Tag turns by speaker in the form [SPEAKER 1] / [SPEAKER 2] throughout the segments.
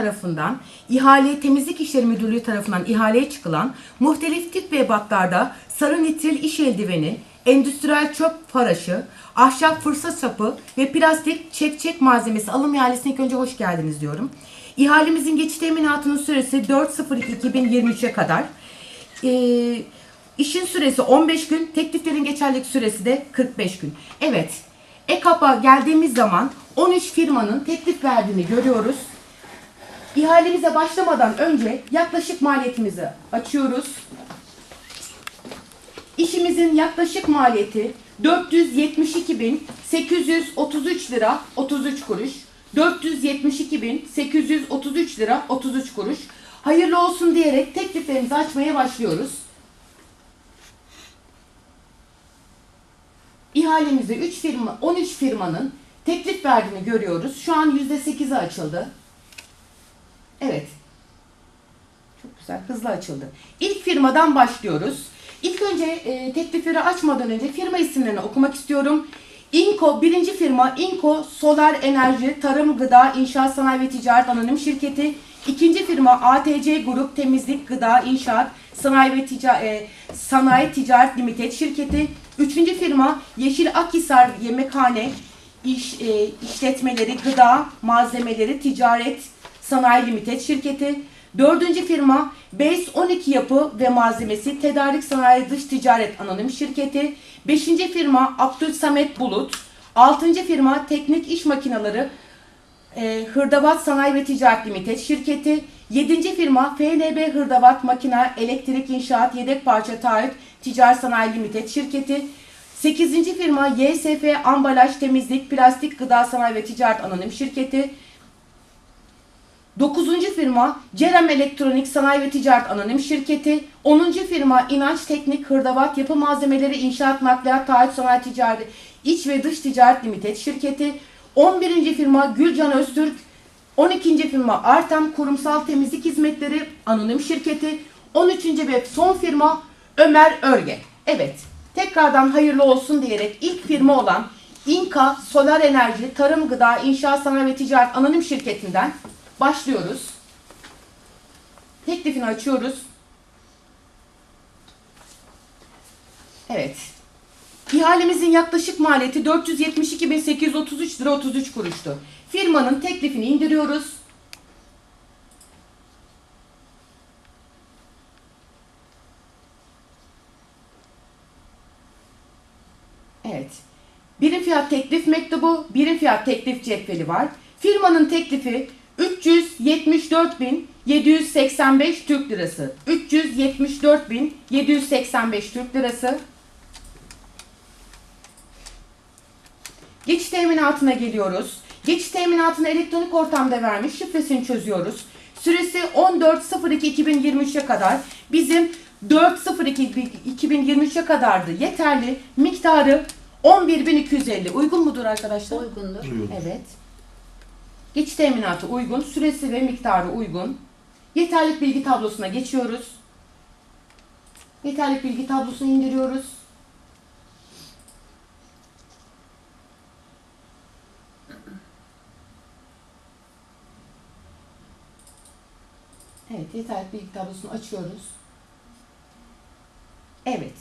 [SPEAKER 1] tarafından ihale temizlik işleri müdürlüğü tarafından ihaleye çıkılan muhtelif tip ve ebatlarda sarı nitril iş eldiveni, endüstriyel çöp faraşı, ahşap fırsa sapı ve plastik çek çek malzemesi alım ihalesine ilk önce hoş geldiniz diyorum. İhalemizin geçiş teminatının süresi 4.02.2023'e kadar. Ee, işin süresi 15 gün, tekliflerin geçerlilik süresi de 45 gün. Evet, EKAP'a geldiğimiz zaman 13 firmanın teklif verdiğini görüyoruz. İhalemize başlamadan önce yaklaşık maliyetimizi açıyoruz. İşimizin yaklaşık maliyeti 472.833 lira 33 kuruş. 472.833 lira 33 kuruş. Hayırlı olsun diyerek tekliflerimizi açmaya başlıyoruz. İhalemize 3 firma, 13 firmanın teklif verdiğini görüyoruz. Şu an %8'i açıldı. Evet. Çok güzel. Hızlı açıldı. İlk firmadan başlıyoruz. İlk önce e, teklifleri açmadan önce firma isimlerini okumak istiyorum. İnko birinci firma İnko Solar Enerji Tarım Gıda İnşaat Sanayi ve Ticaret Anonim Şirketi. İkinci firma ATC Grup Temizlik Gıda İnşaat Sanayi ve Tica- e, Sanayi Ticaret Limited Şirketi. Üçüncü firma Yeşil Akhisar Yemekhane İş, e, işletmeleri, gıda, malzemeleri, ticaret, sanayi limited şirketi. Dördüncü firma Base 12 Yapı ve Malzemesi Tedarik Sanayi Dış Ticaret Anonim Şirketi. Beşinci firma Abdül Samet Bulut. Altıncı firma Teknik İş Makineleri e, Hırdavat Sanayi ve Ticaret Limited şirketi. 7. firma FNB Hırdavat Makina Elektrik İnşaat Yedek Parça Taahhüt Ticaret Sanayi Limited şirketi. 8. firma YSF Ambalaj Temizlik Plastik Gıda Sanayi ve Ticaret Anonim Şirketi. 9. firma Cerem Elektronik Sanayi ve Ticaret Anonim Şirketi. 10. firma İnanç Teknik Hırdavat Yapı Malzemeleri İnşaat Nakliyat Taahhüt Sanayi Ticaret İç ve Dış Ticaret Limited Şirketi. 11. firma Gülcan Öztürk. 12. firma Artem Kurumsal Temizlik Hizmetleri Anonim Şirketi. 13. ve son firma Ömer Örge. Evet, tekrardan hayırlı olsun diyerek ilk firma olan İnka Solar Enerji Tarım Gıda İnşaat Sanayi ve Ticaret Anonim Şirketi'nden başlıyoruz. Teklifini açıyoruz. Evet. İhalemizin yaklaşık maliyeti 472.833 lira 33 kuruştu. Firmanın teklifini indiriyoruz. Evet. Birim fiyat teklif mektubu, birim fiyat teklif cetveli var. Firmanın teklifi 374.785 Türk Lirası. 374.785 Türk Lirası. Geçiş teminatına geliyoruz. Geçiş teminatını elektronik ortamda vermiş. Şifresini çözüyoruz. Süresi 14.02.2023'e kadar. Bizim 4.02.2023'e kadardı. Yeterli. Miktarı 11.250. Uygun mudur arkadaşlar?
[SPEAKER 2] Uygundur.
[SPEAKER 1] Evet. Geçiş teminatı uygun. Süresi ve miktarı uygun. Yeterlik bilgi tablosuna geçiyoruz. Yeterlik bilgi tablosunu indiriyoruz. Evet, yeterlik bilgi tablosunu açıyoruz. Evet.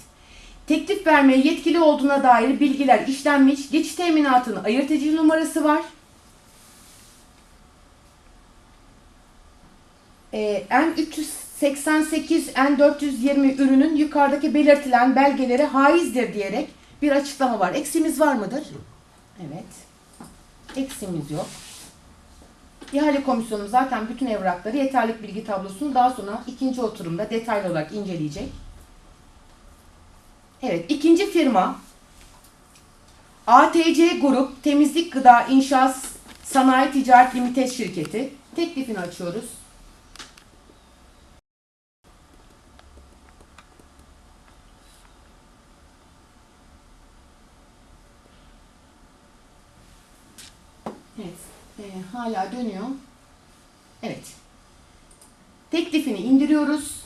[SPEAKER 1] Teklif vermeye yetkili olduğuna dair bilgiler işlenmiş. Geçiş teminatının ayırt edici numarası var. N388, N420 ürünün yukarıdaki belirtilen belgelere haizdir diyerek bir açıklama var. Eksimiz var mıdır? Evet. Eksimiz yok. İhale komisyonu zaten bütün evrakları yeterlik bilgi tablosunu daha sonra ikinci oturumda detaylı olarak inceleyecek. Evet, ikinci firma ATC Grup Temizlik Gıda İnşaat Sanayi Ticaret Limited Şirketi. Teklifini açıyoruz. Evet, e, hala dönüyor. Evet. Teklifini indiriyoruz.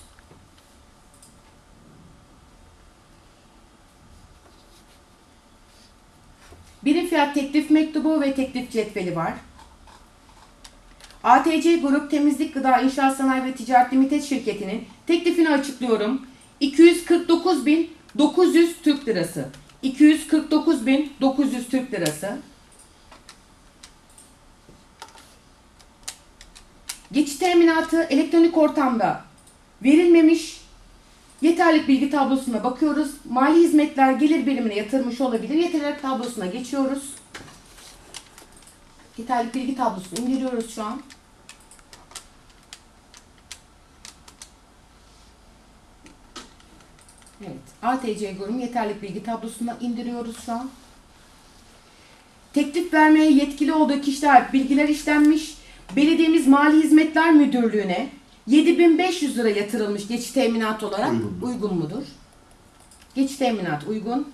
[SPEAKER 1] Birim fiyat teklif mektubu ve teklif cetveli var. ATC Grup Temizlik Gıda İnşaat Sanayi ve Ticaret Limited şirketinin teklifini açıklıyorum. 249.900 Türk Lirası. 249.900 Türk Lirası. Geçiş teminatı elektronik ortamda verilmemiş. Yeterlik bilgi tablosuna bakıyoruz. Mali hizmetler gelir birimine yatırmış olabilir. Yeterlik tablosuna geçiyoruz. Yeterlik bilgi tablosunu indiriyoruz şu an. Evet. ATC Grup yeterlik bilgi tablosuna indiriyoruz şu an. Teklif vermeye yetkili olduğu kişiler bilgiler işlenmiş. Belediyemiz Mali Hizmetler Müdürlüğü'ne 7500 lira yatırılmış geçiş teminat olarak.
[SPEAKER 2] Uygun.
[SPEAKER 1] Uygun mudur? Geçiş teminat uygun.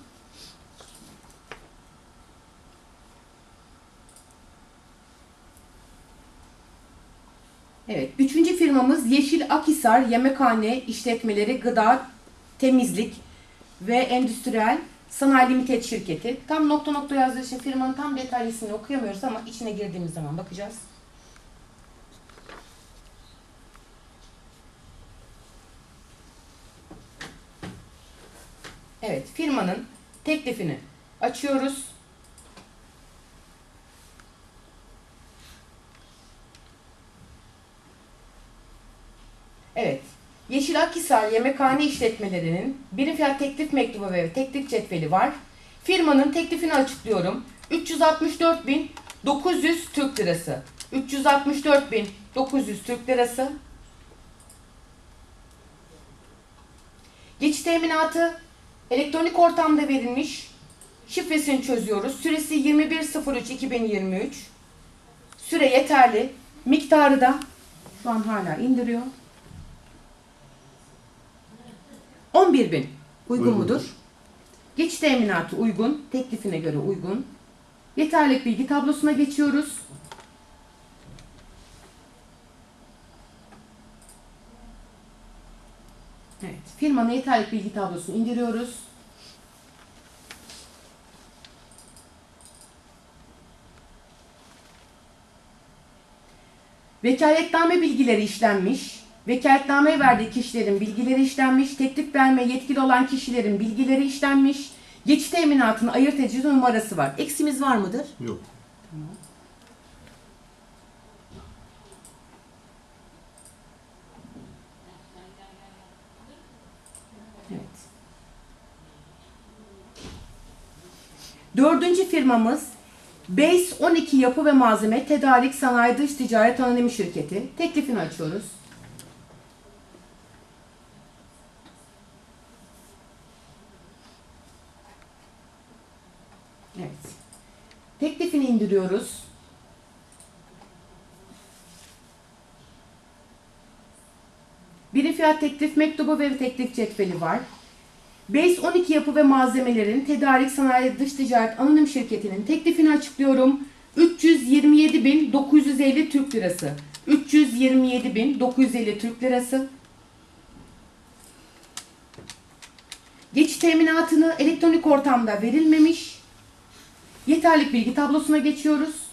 [SPEAKER 1] Evet. Üçüncü firmamız Yeşil Akhisar Yemekhane İşletmeleri Gıda Temizlik ve Endüstriyel Sanayi Limited şirketi. Tam nokta nokta yazdığı için firmanın tam detaylı ismini okuyamıyoruz ama içine girdiğimiz zaman bakacağız. Evet, firmanın teklifini açıyoruz. Evet. Yeşil Akhisar Yemekhane işletmelerinin birim fiyat teklif mektubu ve teklif cetveli var. Firmanın teklifini açıklıyorum. 364.900 Türk Lirası. 364.900 Türk Lirası. Geçiş teminatı elektronik ortamda verilmiş. Şifresini çözüyoruz. Süresi 21.03.2023. Süre yeterli. Miktarı da şu an hala indiriyor. 11 bin. Uygun
[SPEAKER 2] Uygundur.
[SPEAKER 1] mudur? Geçiş teminatı uygun. Teklifine göre uygun. Yeterlik bilgi tablosuna geçiyoruz. Evet. Firmanın yeterlik bilgi tablosunu indiriyoruz. Vekaletname bilgileri işlenmiş. Vekaletname verdiği kişilerin bilgileri işlenmiş. Teklif verme yetkili olan kişilerin bilgileri işlenmiş. Geçiş teminatının ayırt edici numarası var. Eksimiz var mıdır?
[SPEAKER 2] Yok.
[SPEAKER 1] Evet. Dördüncü firmamız Base 12 Yapı ve Malzeme Tedarik Sanayi Dış Ticaret Anonim Şirketi. Teklifini açıyoruz. Evet. Teklifini indiriyoruz. Birim fiyat teklif mektubu ve teklif cetveli var. Base 12 yapı ve malzemelerin tedarik sanayi dış ticaret anonim şirketinin teklifini açıklıyorum. 327.950 Türk lirası. 327.950 Türk lirası. Geçiş teminatını elektronik ortamda verilmemiş. Yeterlik bilgi tablosuna geçiyoruz.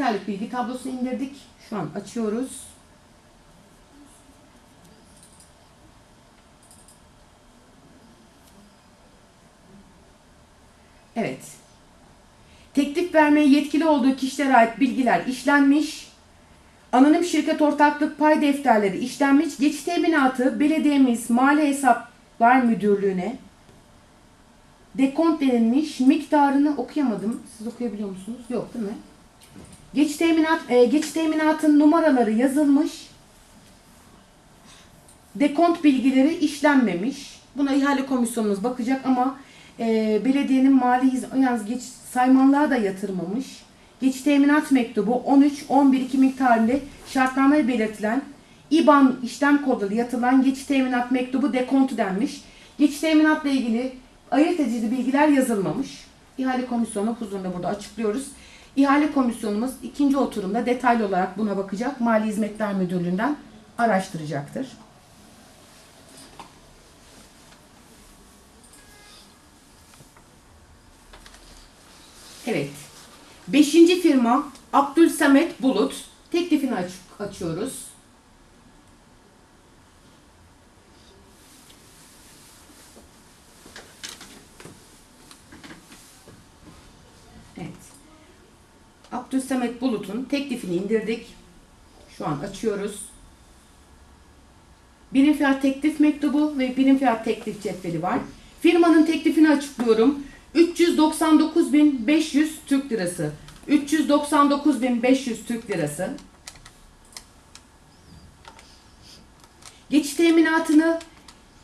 [SPEAKER 1] Yeterlik bilgi tablosunu indirdik. Şu an açıyoruz. Evet. Teklif vermeye yetkili olduğu kişilere ait bilgiler işlenmiş. Anonim şirket ortaklık pay defterleri işlenmiş. Geçiş teminatı belediyemiz Mali Hesaplar Müdürlüğü'ne dekont denilmiş. Miktarını okuyamadım. Siz okuyabiliyor musunuz? Yok değil mi? Geç teminat, e, geç teminatın numaraları yazılmış. Dekont bilgileri işlenmemiş. Buna ihale komisyonumuz bakacak ama e, belediyenin mali yalnız geç saymanlığa da yatırmamış. Geç teminat mektubu 13-11-2 tarihinde şartname belirtilen İBAN işlem kodları yatılan geç teminat mektubu dekontu denmiş. Geç teminatla ilgili ayırt edici bilgiler yazılmamış. İhale komisyonu huzurunda burada açıklıyoruz. İhale komisyonumuz ikinci oturumda detaylı olarak buna bakacak. Mali Hizmetler Müdürlüğü'nden araştıracaktır. Evet. Beşinci firma Abdülsamet Bulut. Teklifini aç açıyoruz. Evet. Abdülsamet Bulut'un teklifini indirdik. Şu an açıyoruz. Birim fiyat teklif mektubu ve birim fiyat teklif cetveli var. Firmanın teklifini açıklıyorum. 399.500 Türk Lirası. 399.500 Türk Lirası. Geçiş teminatını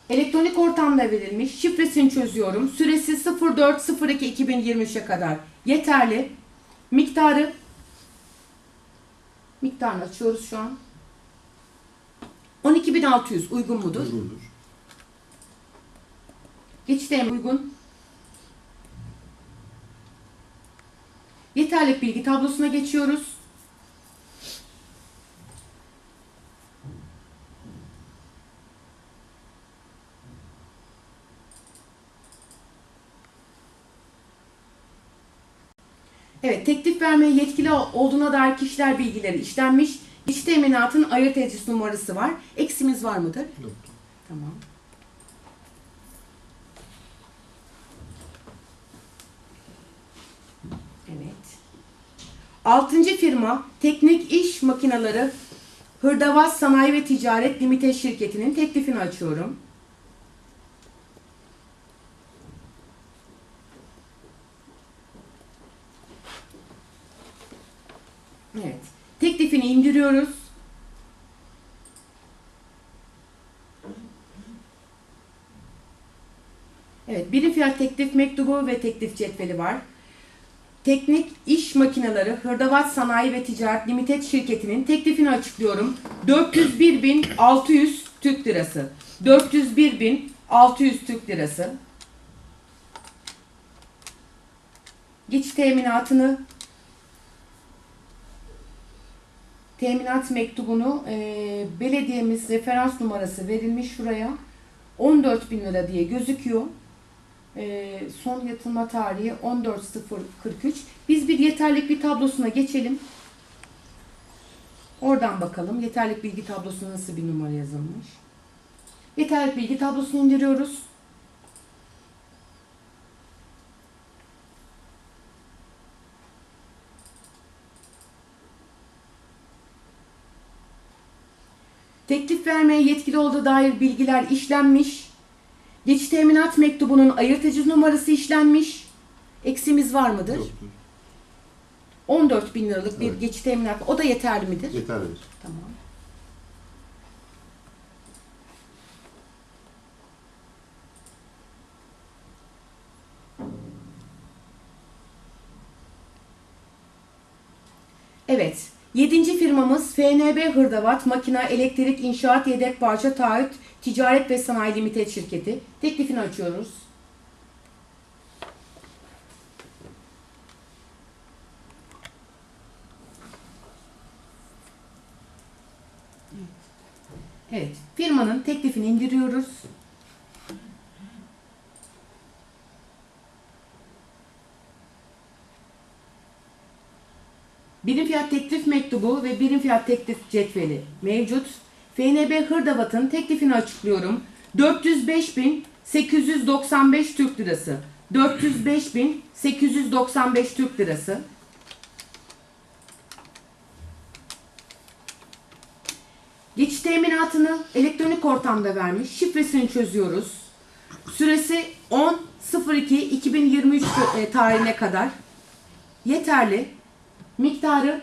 [SPEAKER 1] elektronik ortamda verilmiş. Şifresini çözüyorum. Süresi 04.02.2023'e kadar yeterli. Miktarı miktarını açıyoruz şu an. 12.600 uygun mudur?
[SPEAKER 2] Uygundur.
[SPEAKER 1] Geçiş uygun. Yeterlik bilgi tablosuna geçiyoruz. Evet, teklif vermeye yetkili olduğuna dair kişiler bilgileri işlenmiş. İç teminatın ayırt edici numarası var. Eksimiz var mıdır?
[SPEAKER 2] Yoktur.
[SPEAKER 1] Tamam. Evet. Altıncı firma Teknik İş Makineleri Hırdavat Sanayi ve Ticaret Limited şirketinin teklifini açıyorum. Evet. Teklifini indiriyoruz. Birim fiyat teklif mektubu ve teklif cetveli var. Teknik İş Makineleri Hırdavat Sanayi ve Ticaret Limited şirketinin teklifini açıklıyorum. 401.600 Türk Lirası. 401.600 Türk Lirası. Geçiş teminatını teminat mektubunu eee, belediyemiz referans numarası verilmiş şuraya. 14 bin lira diye gözüküyor. Ee, son yatılma tarihi 14.043. Biz bir yeterlik bir tablosuna geçelim. Oradan bakalım yeterlik bilgi tablosuna nasıl bir numara yazılmış. Yeterlik bilgi tablosunu indiriyoruz. Teklif vermeye yetkili olduğu dair bilgiler işlenmiş. Geçiş teminat mektubunun ayırtıcı numarası işlenmiş. Eksimiz var mıdır?
[SPEAKER 2] Yoktur.
[SPEAKER 1] 14 bin liralık bir
[SPEAKER 2] Evet.
[SPEAKER 1] geçiş teminat. O da yeterli midir?
[SPEAKER 2] Yeterlidir.
[SPEAKER 1] Tamam. Evet. Yedinci firmamız FNB Hırdavat Makina Elektrik İnşaat Yedek Parça Taahhüt Ticaret ve Sanayi Limited şirketi. Teklifini açıyoruz. Evet. Firmanın teklifini indiriyoruz. Fiyat teklif mektubu ve birim fiyat teklif cetveli mevcut. FNB Hırdavat'ın teklifini açıklıyorum. 405.895 Türk Lirası. 405.895 Türk Lirası. Geçiş teminatını elektronik ortamda vermiş. Şifresini çözüyoruz. Süresi 10.02.2023 e, tarihine kadar. Yeterli. Miktarı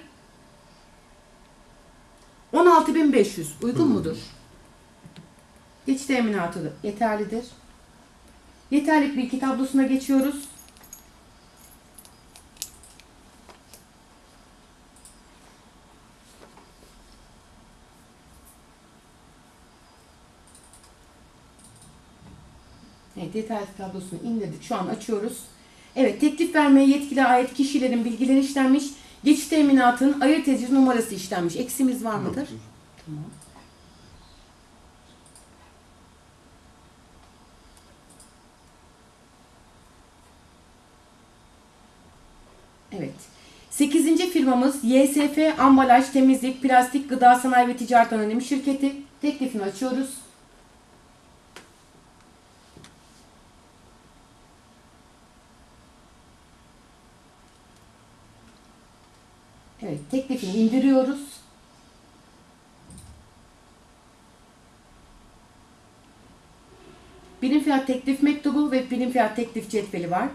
[SPEAKER 1] 16.500. Uygun mudur? Geçiş teminatı yeterlidir. Yeterlik bilgi tablosuna geçiyoruz. Evet, yeterlik tablosunu indirdik. Şu an açıyoruz. Evet, teklif vermeye yetkili ait kişilerin bilgileri işlenmiş. Geçiş teminatının ayırt edici numarası işlenmiş. Eksimiz var mıdır?
[SPEAKER 2] Yoktur.
[SPEAKER 1] Tamam. Evet. Sekizinci firmamız YSF Ambalaj Temizlik Plastik Gıda Sanayi ve Ticaret Anonim Şirketi. Teklifini açıyoruz. Evet, teklifini indiriyoruz. Birim fiyat teklif mektubu ve birim fiyat teklif cetveli var.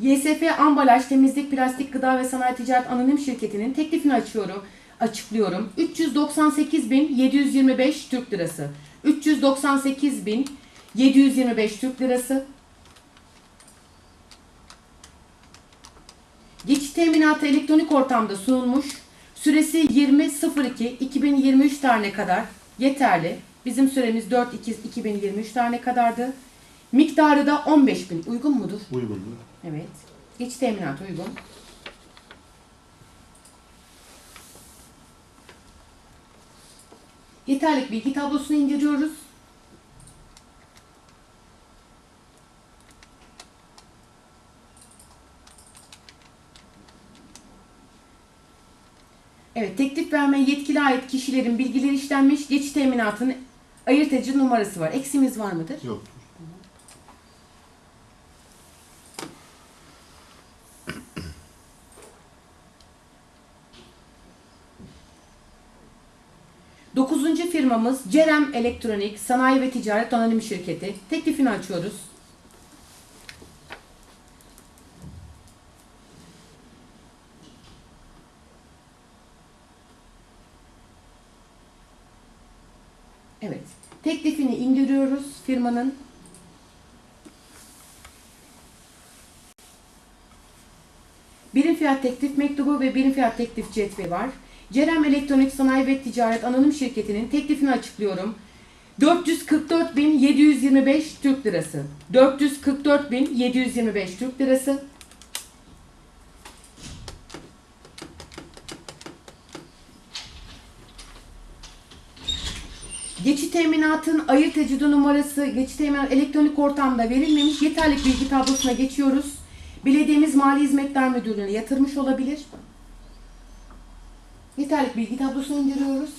[SPEAKER 1] YSF Ambalaj Temizlik Plastik Gıda ve Sanayi Ticaret Anonim Şirketi'nin teklifini açıyorum, açıklıyorum. 398.725 Türk Lirası. 398.725 Türk Lirası. Geçiş teminatı elektronik ortamda sunulmuş. Süresi 20.02.2023 tarihine kadar yeterli. Bizim süremiz 4.2.2023 tarihine kadardı. Miktarı da 15.000. Uygun mudur?
[SPEAKER 2] Uygundur.
[SPEAKER 1] Evet. Geçiş teminatı uygun. Yeterlik bilgi tablosunu indiriyoruz. Evet, teklif vermeye yetkili ait kişilerin bilgileri işlenmiş, geçiş teminatının ayırt edici numarası var. Eksimiz var mıdır?
[SPEAKER 2] Yoktur.
[SPEAKER 1] Dokuzuncu firmamız Cerem Elektronik Sanayi ve Ticaret Anonim Şirketi. Teklifini açıyoruz. Evet. Teklifini indiriyoruz firmanın. Birim fiyat teklif mektubu ve birim fiyat teklif cetveli var. Cerem Elektronik Sanayi ve Ticaret Anonim Şirketi'nin teklifini açıklıyorum. 444.725 Türk Lirası. 444.725 Türk Lirası. Geçit teminatın ayırt edici numarası geçit teminat elektronik ortamda verilmemiş. Yeterlik bilgi tablosuna geçiyoruz. Belediyemiz Mali Hizmetler Müdürlüğü'ne yatırmış olabilir. Yeterlik bilgi tablosunu indiriyoruz.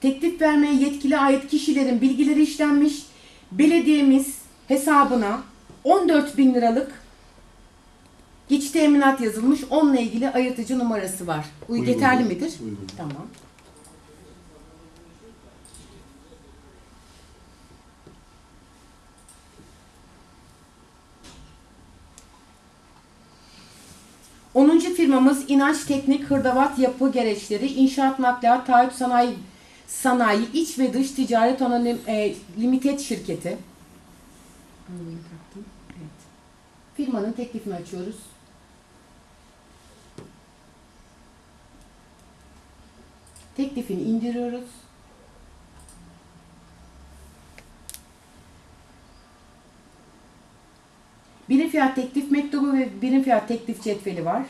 [SPEAKER 1] Teklif vermeye yetkili ait kişilerin bilgileri işlenmiş. Belediyemiz hesabına 14 bin liralık geçiş teminat yazılmış. Onunla ilgili ayırtıcı numarası var. Uy
[SPEAKER 2] Uygundur.
[SPEAKER 1] yeterli midir?
[SPEAKER 2] Uygundur.
[SPEAKER 1] Tamam. Onuncu firmamız İnanç Teknik Hırdavat Yapı Gereçleri İnşaat Nakliyat Taahhüt Sanayi Sanayi İç ve Dış Ticaret Anonim e, Limited Şirketi. Evet. Firmanın teklifini açıyoruz. Teklifini indiriyoruz. Birim fiyat teklif mektubu ve birim fiyat teklif cetveli var.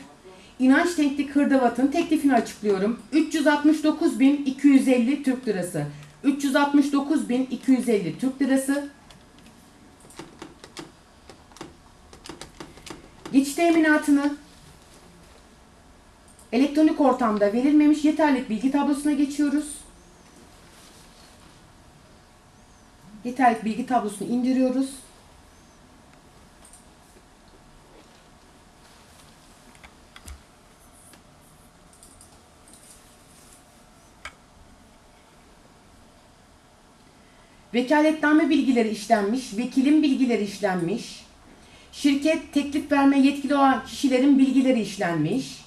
[SPEAKER 1] İnanç Teknik Hırdavat'ın teklifini açıklıyorum. 369.250 Türk Lirası. 369.250 Türk Lirası. Geçiş teminatını elektronik ortamda verilmemiş yeterlik bilgi tablosuna geçiyoruz. Yeterlik bilgi tablosunu indiriyoruz. Vekaletname bilgileri işlenmiş, vekilin bilgileri işlenmiş, şirket teklif verme yetkili olan kişilerin bilgileri işlenmiş,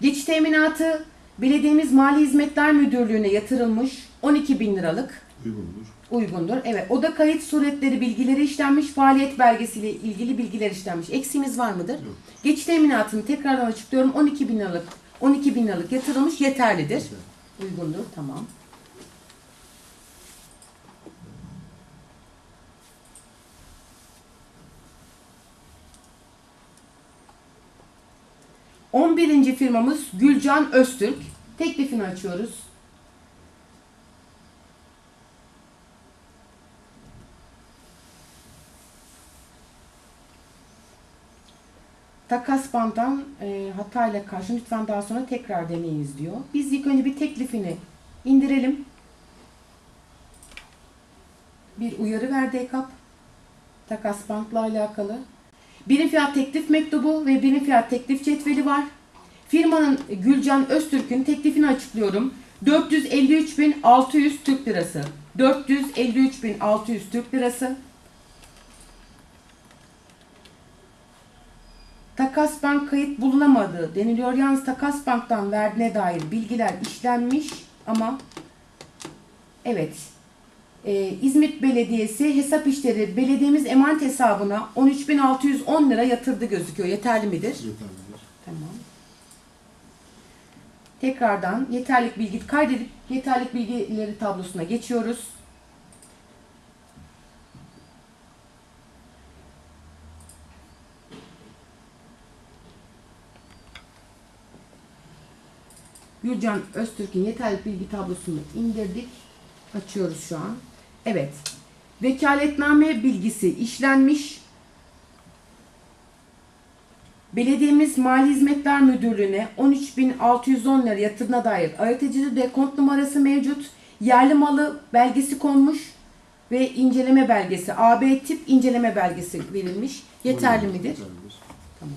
[SPEAKER 1] geçiş teminatı belediyemiz Mali Hizmetler Müdürlüğü'ne yatırılmış 12 bin liralık
[SPEAKER 2] Uygundur.
[SPEAKER 1] uygundur. Evet, oda kayıt suretleri bilgileri işlenmiş, faaliyet belgesiyle ilgili bilgiler işlenmiş. Eksiğimiz var mıdır?
[SPEAKER 2] Yok.
[SPEAKER 1] Geçiş teminatını tekrardan açıklıyorum. 12 bin liralık 12 bin liralık yatırılmış yeterlidir.
[SPEAKER 2] Güzel.
[SPEAKER 1] Uygundur, tamam. On birinci firmamız Gülcan Öztürk. Teklifini açıyoruz. Takas banttan e, hatayla karşı lütfen daha sonra tekrar deneyiniz diyor. Biz ilk önce bir teklifini indirelim. Bir uyarı verdi EKAP. Takas bantla alakalı. Birim fiyat teklif mektubu ve birim fiyat teklif cetveli var. Firmanın Gülcan Öztürk'ün teklifini açıklıyorum. 453.600 Türk Lirası. 453.600 Türk Lirası. Takas bank kayıt bulunamadı deniliyor. Yalnız takas banktan verdiğine dair bilgiler işlenmiş ama evet e, İzmit Belediyesi hesap işleri belediyemiz emanet hesabına 13.610 lira yatırdı gözüküyor. Yeterli midir?
[SPEAKER 2] Yeterlidir.
[SPEAKER 1] Tamam. Tekrardan yeterlik bilgi kaydedip yeterlik bilgileri tablosuna geçiyoruz. Gülcan Öztürk'ün yeterlik bilgi tablosunu indirdik. Açıyoruz şu an. Evet. Vekaletname bilgisi işlenmiş. Belediyemiz Mali Hizmetler Müdürlüğü'ne 13.610 lira yatırına dair ayırtıcı dekont numarası mevcut. Yerli malı belgesi konmuş ve inceleme belgesi, AB tip inceleme belgesi verilmiş. Yeterli midir?
[SPEAKER 2] Yeterlidir.
[SPEAKER 1] Tamam.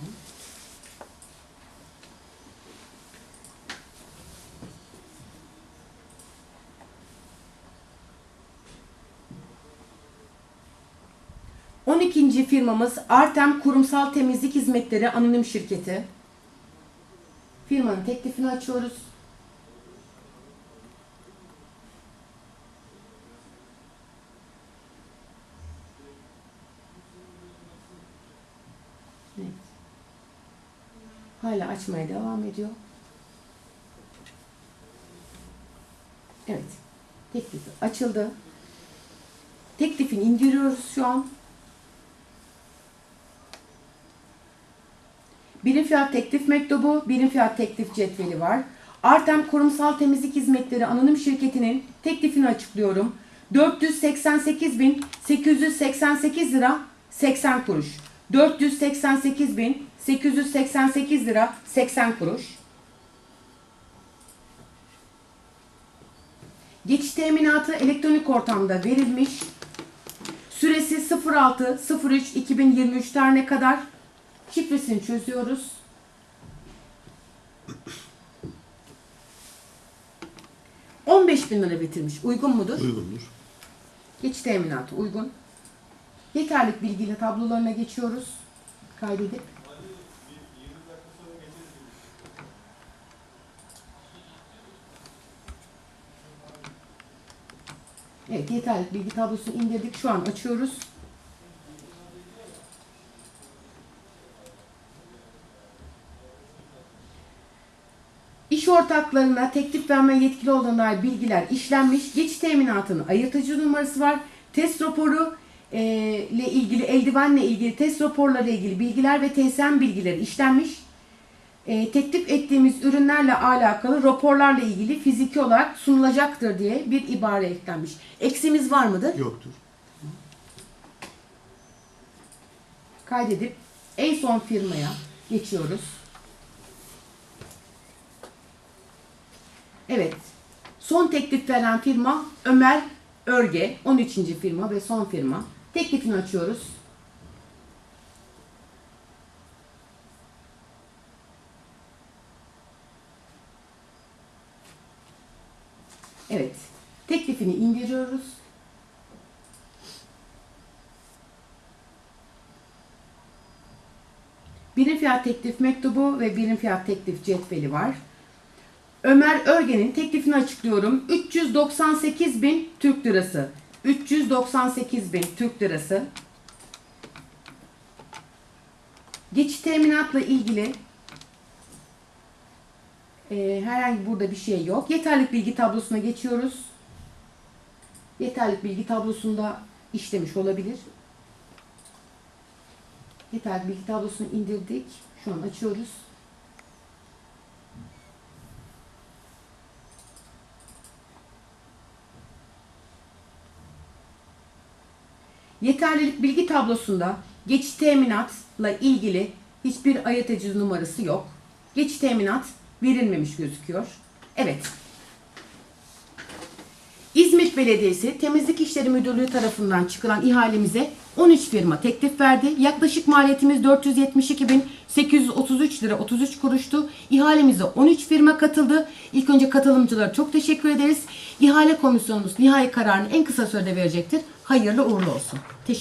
[SPEAKER 1] On ikinci firmamız Artem Kurumsal Temizlik Hizmetleri Anonim Şirketi. Firmanın teklifini açıyoruz. Evet. Hala açmaya devam ediyor. Evet. Teklifi açıldı. Teklifini indiriyoruz şu an. Birim fiyat teklif mektubu, birim fiyat teklif cetveli var. Artem Kurumsal Temizlik Hizmetleri Anonim Şirketi'nin teklifini açıklıyorum. 488.888 lira 80 kuruş. 488.888 lira 80 kuruş. Geçiş teminatı elektronik ortamda verilmiş. Süresi 06.03.2023 tarihine kadar şifresini çözüyoruz. ...15 bin lira bitirmiş. Uygun mudur?
[SPEAKER 2] Uygundur.
[SPEAKER 1] Geçiş teminatı uygun. Yeterlik bilgiyle tablolarına geçiyoruz. Kaydedip. Evet yeterlik bilgi tablosunu indirdik. Şu an açıyoruz. Ortaklarına teklif verme yetkili olan dair bilgiler işlenmiş. Geçiş teminatının ayırtıcı numarası var. Test raporu e, ile ilgili, eldivenle ilgili test raporları ilgili bilgiler ve TSM bilgileri işlenmiş. E, teklif ettiğimiz ürünlerle alakalı raporlarla ilgili fiziki olarak sunulacaktır diye bir ibare eklenmiş. Eksimiz var mıdır?
[SPEAKER 2] Yoktur.
[SPEAKER 1] Kaydedip en son firmaya geçiyoruz. Evet. Son teklif veren firma Ömer Örge. 13. firma ve son firma. Teklifini açıyoruz. Evet. Teklifini indiriyoruz. Birim fiyat teklif mektubu ve birim fiyat teklif cetveli var. Ömer Örgen'in teklifini açıklıyorum. 398 bin Türk lirası. 398 bin Türk lirası. Geçiş teminatla ilgili e, herhangi burada bir şey yok. Yeterlik bilgi tablosuna geçiyoruz. Yeterlik bilgi tablosunda işlemiş olabilir. Yeterlik bilgi tablosunu indirdik. Şu an açıyoruz. Yeterlilik bilgi tablosunda geçiş teminatla ilgili hiçbir ayet numarası yok. Geçiş teminat verilmemiş gözüküyor. Evet. İzmit Belediyesi Temizlik İşleri Müdürlüğü tarafından çıkılan ihalemize 13 firma teklif verdi. Yaklaşık maliyetimiz 472.833 lira 33 kuruştu. İhalemize 13 firma katıldı. İlk önce katılımcılara çok teşekkür ederiz. İhale komisyonumuz nihai kararını en kısa sürede verecektir. Hayırlı uğurlu olsun. Teşekkür